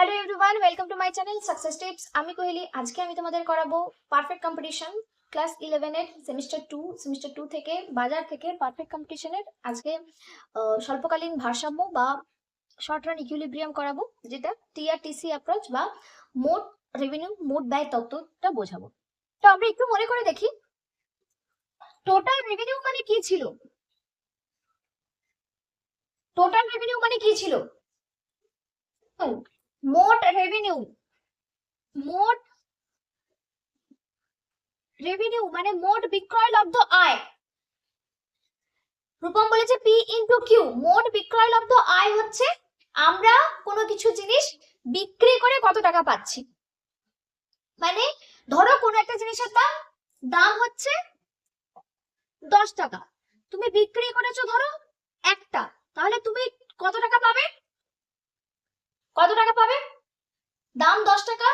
Hello everyone welcome to my channel success tips আমি কোহেলি। আজকে আমি তোমাদের করাবো পারফেক্ট কম্পিটিশন ক্লাস ইলেভেনের সেমিস্টার টু সেমিস্টার টু থেকে বাজার থেকে পারফেক্ট কম্পিটিশনের আজকে স্বল্পকালীন ভারসাম্য বা শর্ট রান ইকুইলিব্রিয়াম করাবো, যেটা টিআরটিসি অ্যাপ্রোচ বা মোট রেভিনিউ মোট ব্যয় তত্ত্বটা বোঝাবো। তো আমরা একটু মনে করে দেখি টোটাল রেভিনিউ মানে কি ছিল? টোটাল রেভিনিউ মানে কি ছিল? মোট রেভিনিউ মোট রেভিনিউ মানে মোট বিক্রয় লব্ধ আয়। রূপম বলেছে পি ইন্টু কিউ মোট বিক্রয় লব্ধ আয় হচ্ছে আমরা কোনো কিছু জিনিস বিক্রি করে কত টাকা পাচ্ছি। মানে ধরো কোনো একটা জিনিসের দাম দাম হচ্ছে দশ টাকা। তুমি বিক্রি করেছ ধরো একটা, তাহলে তুমি কত টাকা পাবে? কত টাকা পাবে? দাম দশ টাকা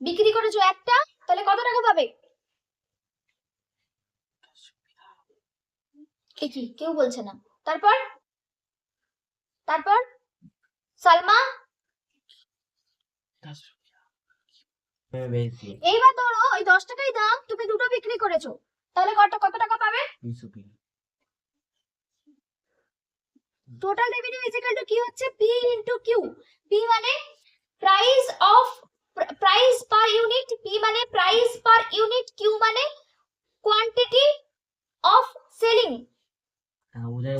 বিক্রি করেছ একটা তাহলে কত টাকা পাবে? কি? কেউ বলছে না। তারপর? তারপর? সালমা? এইবার ধরো ওই দশ টাকাই দাম তুমি দুটো বিক্রি করেছ তাহলে কত কত টাকা পাবে? Total revenue is equal to কি হচ্ছে? পি ইনটু কিউ পি মানে price of price per unit P মানে প্রাইস পার ইউনিট কিউ মানে quantity of selling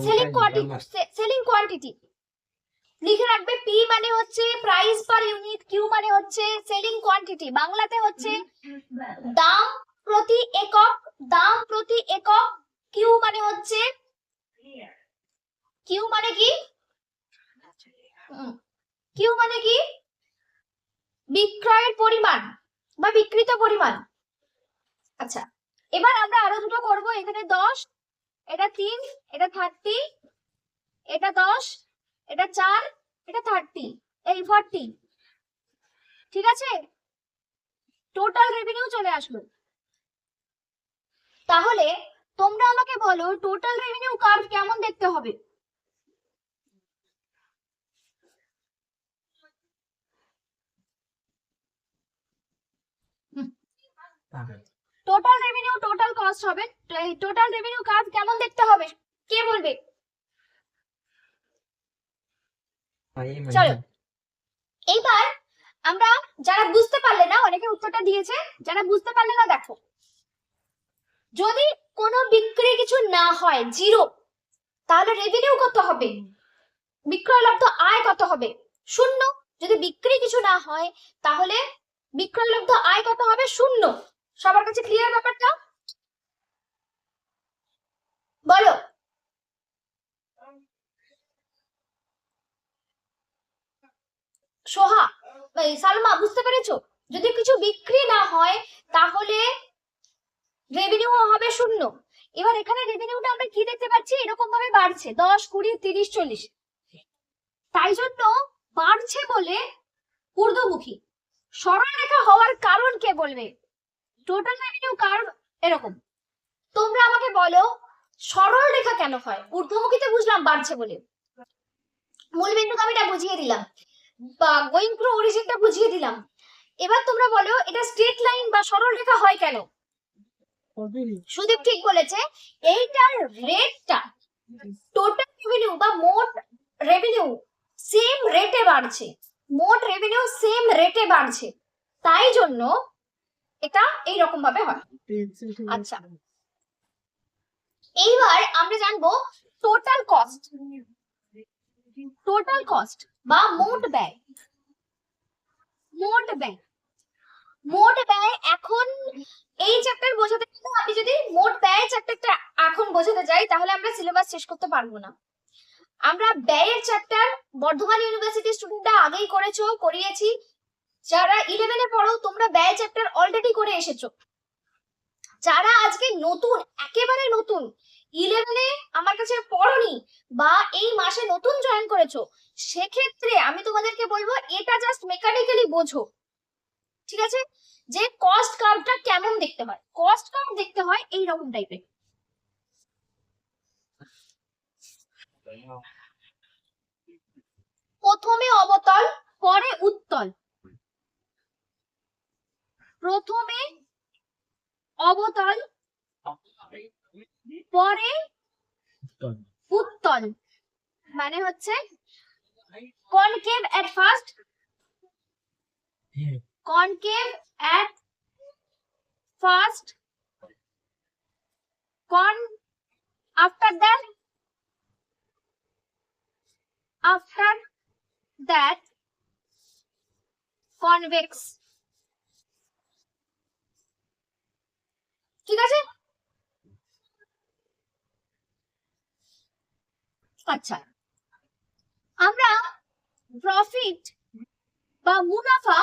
selling quantity selling quantity লিখে রাখবে পি মানে হচ্ছে প্রাইস পার ইউনিট কিউ মানে হচ্ছে সেলিং কোয়ান্টিটি বাংলাতে হচ্ছে দাম প্রতি একক দাম প্রতি একক কিউ মানে হচ্ছে কিউ মানে কি? কিউ মানে কি? বিক্রয়ের পরিমাণ বা বিকৃত পরিমাণ। আচ্ছা এবার আমরা আরও দুটো করব। এখানে দশ, এটা তিন, এটা থার্টি এটা দশ, এটা চার, এটা থার্টি এই ফর্টি ঠিক আছে? টোটাল রেভিনিউ চলে আসলো। তাহলে তোমরা আমাকে বলো টোটাল রেভিনিউ কার্ভ কেমন দেখতে হবে? টোটাল রেভিনিউ টোটাল কস্ট হবে। টোটাল রেভিনিউ কাজ কেমন দেখতে হবে? কে বলবে? চলো। এইবার আমরা যারা বুঝতে পারলে না অনেকে উত্তরটা দিয়েছে যারা বুঝতে পারলে না দেখো। যদি কোনো বিক্রি কিছু না হয় জিরো তাহলে রেভিনিউ কত হবে? বিক্রয় লব্ধ আয় কত হবে? শূন্য। যদি বিক্রি কিছু না হয় তাহলে বিক্রয় লব্ধ আয় কত হবে? শূন্য। সবার কাছে ক্লিয়ার ব্যাপারটা? বলো। সোহা সালমা, বুঝতে পেরেছ? যদি কিছু বিক্রি না হয়, তাহলে রেভিনিউ হবে শূন্য। এবার এখানে রেভিনিউটা আমরা কি দেখতে পাচ্ছি? এরকম ভাবে বাড়ছে। দশ, কুড়ি, তিরিশ, চল্লিশ। তাই জন্য বাড়ছে বলে ঊর্ধ্বমুখী। সরলরেখা হওয়ার কারণ কে বলবে? টোটাল রেভিনিউ কার্ভ এরকম? তোমরা আমাকে বলো, সরল রেখা কেন হয়? ঊর্ধ্বমুখীতে বুঝলাম বাড়ছে বলে। মূল বিন্দুগামীটা বুঝিয়ে দিলাম। বা গোয়িং থ্রু অরিজিনটা বুঝিয়ে দিলাম। এবার তোমরা বলো, এটা স্ট্রেট লাইন বা সরল রেখা হয় কেন? সুদীপ ঠিক বলেছে, এইটার রেটটা টোটাল রেভিনিউ বা মোট রেভিনিউ সেম রেটে বাড়ছে। মোট রেভিনিউ সেম রেটে বাড়ছে। তাই জন্য এটা এই রকম ভাবে হয়। আচ্ছা। এইবার আমরা জানব টোটাল কস্ট টোটাল কস্ট বা মোট ব্যয়। মোট ব্যয়। মোট ব্যয় এখন এই চ্যাপ্টার বোঝাতে গেলে আমি যদি মোট ব্যয় চ্যাপ্টারটা এখন বোঝাতে যাই তাহলে আমরা সিলেবাস শেষ করতে পারব না। আমরা ব্যয়ের চ্যাপ্টার বর্ধমান ইউনিভার্সিটি স্টুডেন্টরা আগেই করেছ করিয়েছি। যারা ইলেভেনে পড়ো তোমরা ব্যয় চ্যাপ্টার অলরেডি করে এসেছ। যারা আজকে নতুন, একেবারে নতুন ইলেভেনে আমার কাছে পড়নি বা এই মাসে নতুন জয়েন করেছ, সেক্ষেত্রে আমি তোমাদেরকে বলব, এটা জাস্ট মেকানিক্যালি বোঝো। ঠিক আছে? যে কস্ট কার্ভটা কেমন দেখতে হয়। কস্ট কার্ভ দেখতে হয় এই রকম টাইপের প্রথমে অবতল, পরে উত্তল। প্রথমে অবতল পরে উত্তল। মানে হচ্ছে concave at first concave at first con after that after that convex ঠিক আছে? আচ্ছা। আমরা প্রফিট বা মুনাফা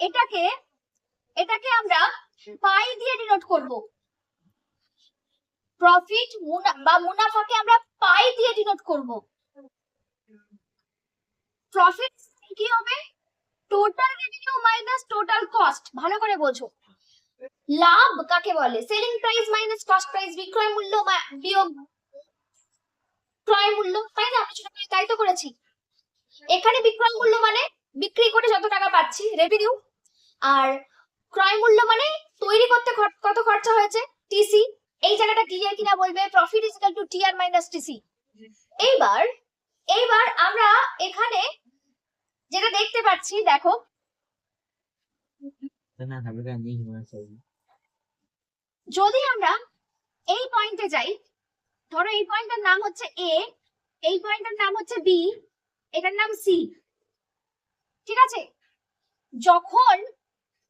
এটাকে এটাকে আমরা পাই দিয়ে ডিনোট করব। প্রফিট বা মুনাফাকে আমরা পাই দিয়ে ডিনোট করব। প্রফিট কি হবে? Total revenue minus total cost ভালো করে বোঝো। লাভ কাকে বলে? Selling price minus cost price বিক্রয় মূল্য বিয়োগ ক্রয় মূল্য। তাই না? আমি ছোটবেলায় তাই তো করেছি। এখানে বিক্রয় মূল্য মানে বিক্রি করে যত টাকা পাচ্ছি রেভিনিউ আর ক্রয় মূল্য মানে তৈরি করতে কত খরচা হয়েছে? টিসি এই জায়গাটা ক্লিয়ার কিনা বলবে? Profit is equal to TR minus TC এইবার এইবার আমরা এখানে যেটা দেখতে পাচ্ছি, দেখো যদি আমরা এই পয়েন্টে যাই, ধরো এই পয়েন্টের নাম হচ্ছে এ এই পয়েন্টের নাম হচ্ছে বি এটার নাম সি ঠিক আছে? যখন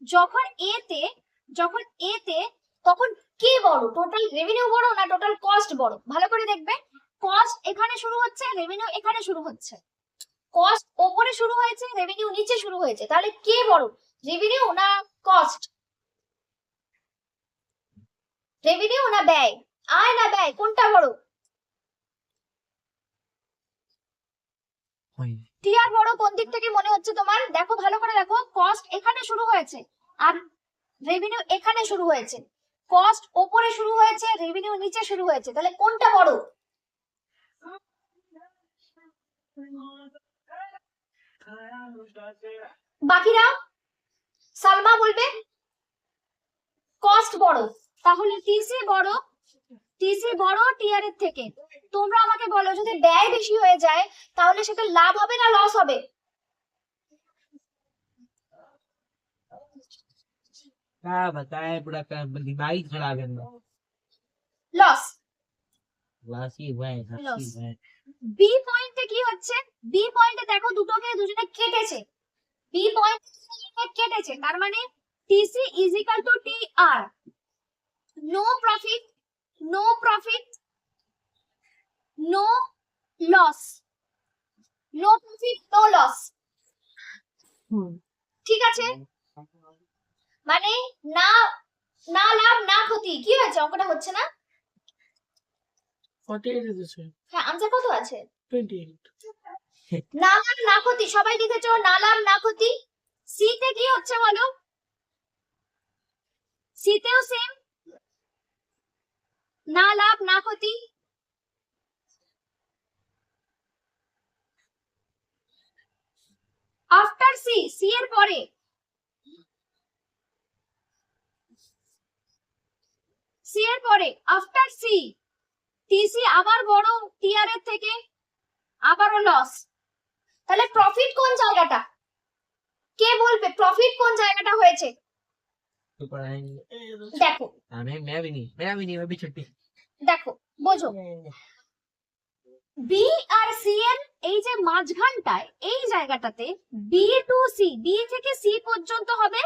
যখন এ তে, যখন এ তে, তখন কে বড়? টোটাল রেভিনিউ বড় না টোটাল কস্ট বড়? ভালো করে দেখবে। কস্ট এখানে শুরু হচ্ছে রেভিনিউ এখানে শুরু হচ্ছে। কস্ট ওপরে শুরু হয়েছে রেভিনিউ নিচে শুরু হয়েছে। তাহলে কে বড়? রেভিনিউ না কস্ট রেভিনিউ না ব্যয়? আয় না ব্যয় কোনটা বড়? টিআর বড় কোন দিক থেকে মনে হচ্ছে তোমার? দেখো ভালো করে দেখো কস্ট এখানে শুরু হয়েছে আর রেভিনিউ এখানে শুরু হয়েছে। কস্ট ওপরে শুরু হয়েছে রেভিনিউ নিচে শুরু হয়েছে তাহলে কোনটা বড়? বাকিরা? সালমা বলবে কস্ট বড় তাহলে টিসি বড় টিসি বড় টিআর এর থেকে তোমরা আমাকে বলো যদি ব্যয় বেশি হয়ে যায় তাহলে সেটা লাভ হবে না লস হবে क्या बताए पूरा का दिमाग ही खराब है इनका। লস लासी हुआ है हंसी Loss. हुआ है বি পয়েন্টে কি হচ্ছে বি পয়েন্টে দেখো দুটোকে দুজনে কেটেছে বি পয়েন্ট কেটেছে। তার মানে TC is equal to T R no profit no profit no loss no profit no loss ঠিক আছে? মানে না না লাভ না ক্ষতি। কি হয়েছে? অঙ্কটা হচ্ছে না? হ্যাঁ আনসার কত আছে? Twenty eight. না লাভ না ক্ষতি। সবাই লিখেছো না লাভ না ক্ষতি। সি তে কি হচ্ছে বলো? সি তেও সেম না লাভ, না ক্ষতি? আফটার সি সি এর পরে? সি এর পরে আফটার সি টিসি আবার বড় টিআর এর থেকে আবারও লস তাহলে প্রফিট কোন জায়গাটা? কে বলবে প্রফিট কোন জায়গাটা হয়েছে तो पढ़ाएंगे দেখো हाँ, मैं मैं भी नहीं मैं भी नहीं मैं भी छुट्टी দেখো বোঝো বি আর সি এর এই যে মাঝখানটায় এই জায়গাটাতে বি টু সি বি থেকে সি পর্যন্ত হবে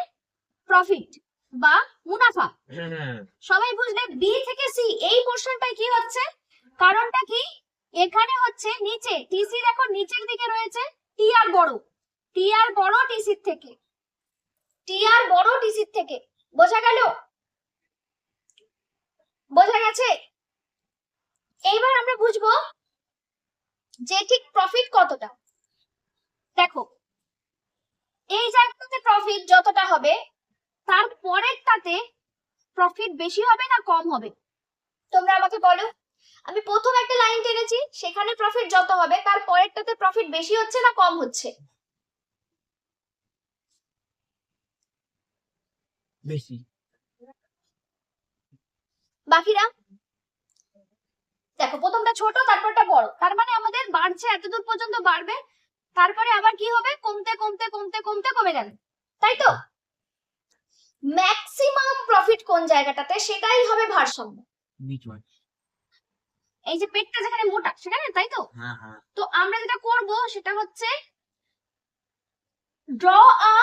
প্রফিট বা মুনাফা हाँ, সবাই বুঝলে বি থেকে সি এই পোর্শনটায় কি হচ্ছে কারণটা কি এখানে হচ্ছে নিচে টিসি দেখো নিচের দিকে রয়েছে টি আর বড় টি আর বড় টিসির থেকে। টি আর বড় টিসির থেকে। বোঝা গেল? বোঝা গেছে? এইবার আমরা বুঝব যে ঠিক প্রফিট কতটা। দেখো, এই জায়গাটাতে প্রফিট যতটা হবে, তার পরেরটাতে প্রফিট বেশি হবে না কম হবে? তোমরা আমাকে বলো। আমি প্রথম একটা লাইন টেনেছি, সেখানে প্রফিট যত হবে, তার পরেরটাতে প্রফিট বেশি হচ্ছে না কম হচ্ছে? বেশি। বাকিরা? দেখো প্রথমটা ছোট তারপরটা বড়। তার মানে আমাদের বাড়ছে এতদূর পর্যন্ত বাড়বে। তারপরে আবার কি হবে? কমতে কমতে কমতে কমতে কমে যাবে। তাই তো? ম্যাক্সিমাম প্রফিট কোন জায়গাটাতে? সেটাই হবে ভারসাম্য। এই যে পেটটা যেখানে মোটা সেখানে তাই তো? হ্যাঁ হ্যাঁ। তো আমরা যেটা করব সেটা হচ্ছে draw a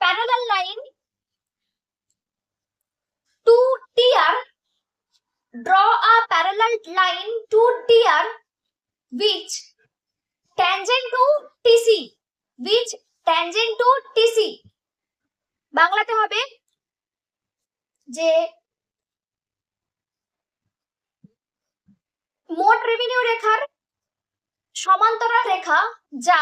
parallel line to TR draw a parallel line to TR which tangent to TC which tangent to TC বাংলাতে হবে যে মোট রেভিনিউ রেখার সমান্তরাল রেখা যা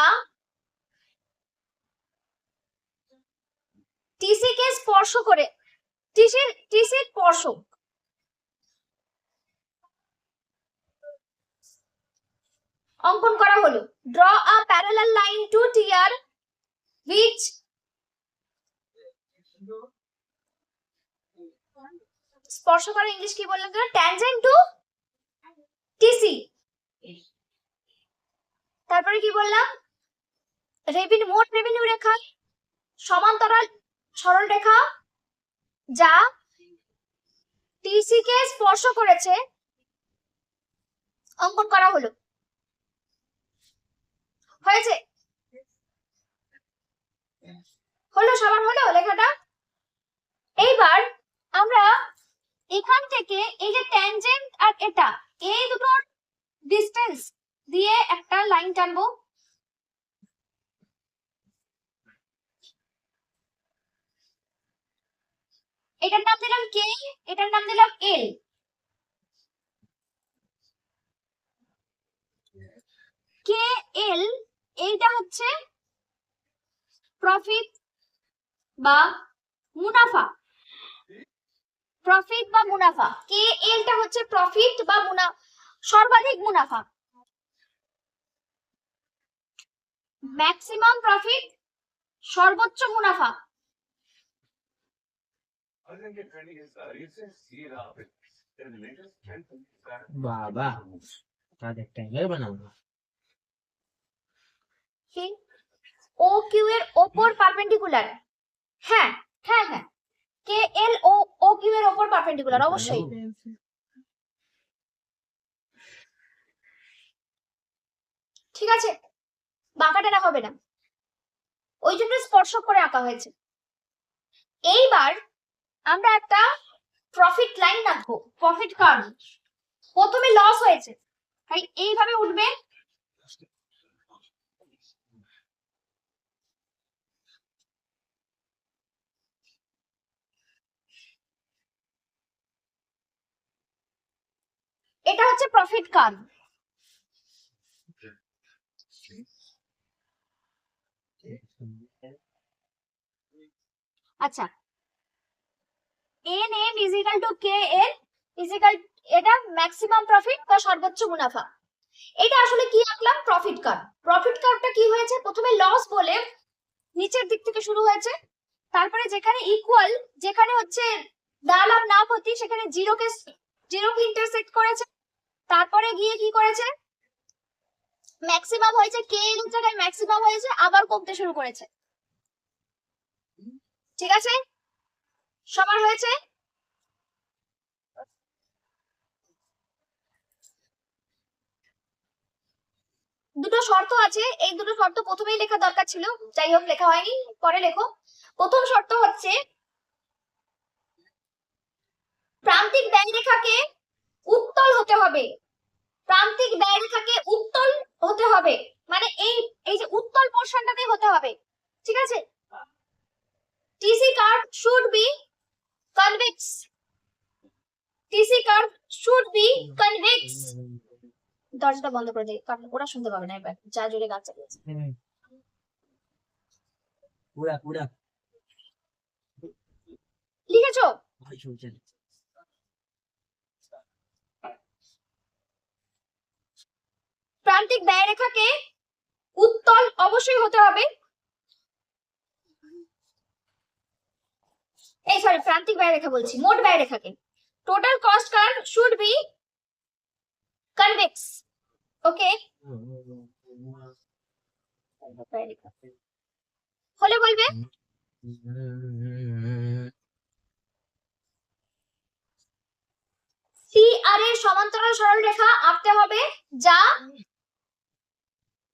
টিসি কে স্পর্শ করে টিসির টিসির স্পর্শক অঙ্কন করা হলো। Draw a parallel line to TR which স্পর্শ করা ইংলিশ কি বললাম তোরা ট্যানজেন্ট টু টিসি তারপরে কি বললাম? রেভিনিউ মোট রেভিনিউ রেখা, সমান্তরাল, সরল রেখা যা টিসি কে স্পর্শ করেছে, অঙ্কন করা হলো। হয়েছে? হলো, সবার হলো লেখাটা? এইবার আমরা এখান থেকে এই যে ট্যানজেন্ট আর এটা, এই দুটোর ডিস্টেন্স দিয়ে একটা লাইন টানবো। এটার নাম দিলাম কে? এটার নাম দিলাম এল। কে এল? এইটা হচ্ছে প্রফিট বা মুনাফা। প্রফিট বা মুনাফা। কে এলটা হচ্ছে প্রফিট বা মুনা, সর্বাধিক মুনাফা। ম্যাক্সিমাম প্রফিট সর্বোচ্চ মুনাফা। বাবা তাদের ট্যাঙ্গার বানাবো ও কিউ এর ওপর পারপেন্ডিকুলার হ্যাঁ হ্যাঁ হ্যাঁ। কে এল ও ও কিউ এর ওপর পারপেন্ডিকুলার অবশ্যই। ঠিক আছে বাঁকাটা হবে না। ওই জন্য স্পর্শ করে আঁকা হয়েছে। এইবার আমরা একটা প্রফিট লাইন আঁকবো প্রফিট কার্ভ প্রথমে লস হয়েছে। তাই এইভাবে উঠবে। এটা হচ্ছে প্রফিট কার্ভ আচ্ছা N M is equal to K L is equal এটা ম্যাক্সিমাম প্রফিট বা সর্বোচ্চ মুনাফা। এটা আসলে কি আঁকলাম? প্রফিট কার্ভ প্রফিট কার্ভটা কি হয়েছে? প্রথমে লস বলে নিচের দিক থেকে শুরু হয়েছে। তারপরে যেখানে ইকুয়াল যেখানে হচ্ছে না লাভ না ক্ষতি, সেখানে জিরোকে জিরোকে ইন্টারসেক্ট করেছে। তারপরে গিয়ে কি করেছে? ম্যাক্সিমাম হয়েছে কে এর জায়গায় ম্যাক্সিমাম হয়েছে, আবার কমতে শুরু করেছে। ঠিক আছে? সবার হয়েছে? দুটো শর্ত আছে। এই দুটো শর্ত প্রথমেই লেখা দরকার ছিল। যাই হোক, লেখা হয়নি। পরে লেখো। প্রথম শর্ত হচ্ছে প্রান্তিক ব্যয়রেখাকে উত্তল হতে হবে। প্রান্তিক ব্যয় রেখাকে উত্তল হতে হবে। মানে এই এই যে উত্তল পোর্শনটাতেই হতে হবে। ঠিক আছে? TC curve should be convex TC curve should be convex দরজাটা বন্ধ করে দিই কারণ ওরা শুনতে পাবে না এবার যা জোরে গান চালিয়েছে। পুরা পুরা লিখেছো? প্রান্তিক ব্যয়রেখাকে উত্তল অবশ্যই হতে হবে। এই সরি প্রান্তিক ব্যয় রেখা বলছি, মোট ব্যয় রেখাকে total cost curve should be convex okay হলে বলবে? সি আর এর সমান্তরাল সরল রেখা আঁকতে হবে, যা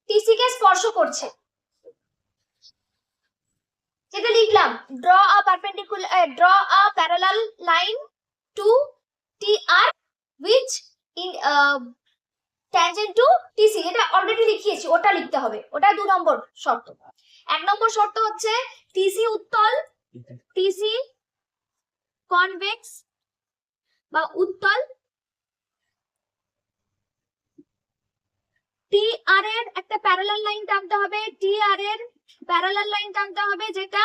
টিসি কে স্পর্শ করছে। যেটা লিখলাম draw a perpendicular draw a parallel line to T R which in tangent to TC যেটা অলরেডি লিখিয়েছি, ওটা লিখতে হবে, ওটা দু নম্বর শর্ত। এক নম্বর শর্ত হচ্ছে টিসি উত্তল টিসি কনভেক্স বা উত্তল টি আর এর একটা প্যারালাল লাইন টানতে হবে টি আর এর প্যারালাল লাইন টানতে হবে যেটা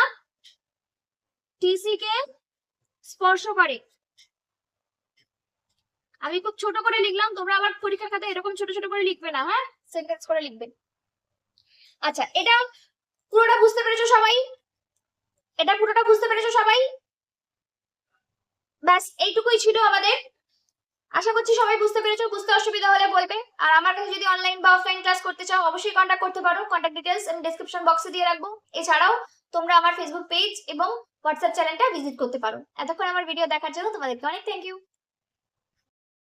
টিসি কে স্পর্শ করে। আমি খুব ছোট করে লিখলাম, তোমরা আবার পরীক্ষার খাতায় এরকম ছোট ছোট করে লিখবে না হ্যাঁ? সেন্টেন্স করে লিখবে। আচ্ছা এটা পুরোটা বুঝতে পেরেছ সবাই? এটা পুরোটা বুঝতে পেরেছ সবাই? ব্যাস, এইটুকুই ছিল আমাদের আশা করছি সবাই বুঝতে পেরেছ, বুঝতে অসুবিধা হলে বলবে। আর আমার কাছে যদি অনলাইন বা অফলাইন ক্লাস করতে চাও, অবশ্যই কন্ট্যাক্ট করতে পারো। কন্ট্যাক্ট ডিটেলস আমি ডেসক্রিপশন বক্সে দিয়ে রাখব। এছাড়াও, তোমরা আমার ফেসবুক পেজ এবং হোয়াটসঅ্যাপ চ্যানেলটা ভিজিট করতে পারো। এতক্ষণ আমার ভিডিও দেখার জন্য তোমাদেরকে অনেক থ্যাংক ইউ